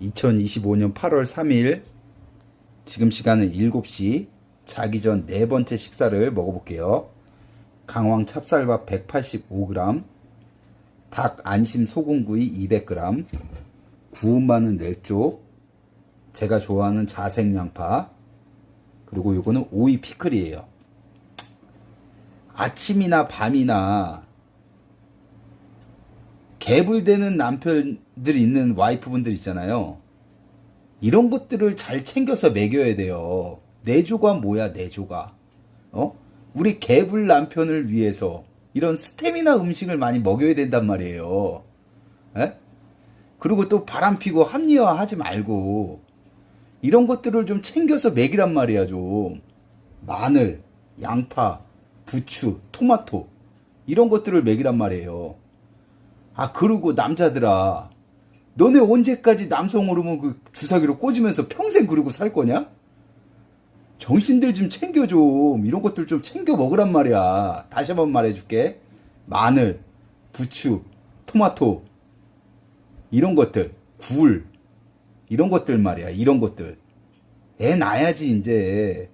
2025년 8월 3일 지금 시간은 7시 자기 전 네 번째 식사를 먹어볼게요. 강황 찹쌀밥 185g, 닭 안심 소금구이 200g, 구운 마늘 4쪽, 제가 좋아하는 자색 양파, 그리고 요거는 오이 피클이에요. 아침이나 밤이나 개불되는 남편들 있는 와이프분들 있잖아요. 이런 것들을 잘 챙겨서 먹여야 돼요. 내조가 뭐야, 내조가. 어? 우리 개불 남편을 위해서 이런 스테미나 음식을 많이 먹여야 된단 말이에요. 에? 그리고 또 바람 피고 합리화 하지 말고 이런 것들을 좀 챙겨서 먹이란 말이야, 좀. 마늘, 양파, 부추, 토마토 이런 것들을 먹이란 말이에요. 아, 그러고 남자들아. 너네 언제까지 남성 호르몬 그 주사기로 꽂으면서 평생 그러고 살 거냐? 정신들 좀 챙겨 좀. 이런 것들 좀 챙겨 먹으란 말이야. 다시 한번 말해줄게. 마늘, 부추, 토마토. 이런 것들. 굴. 이런 것들 말이야. 이런 것들. 애 낳아야지, 이제.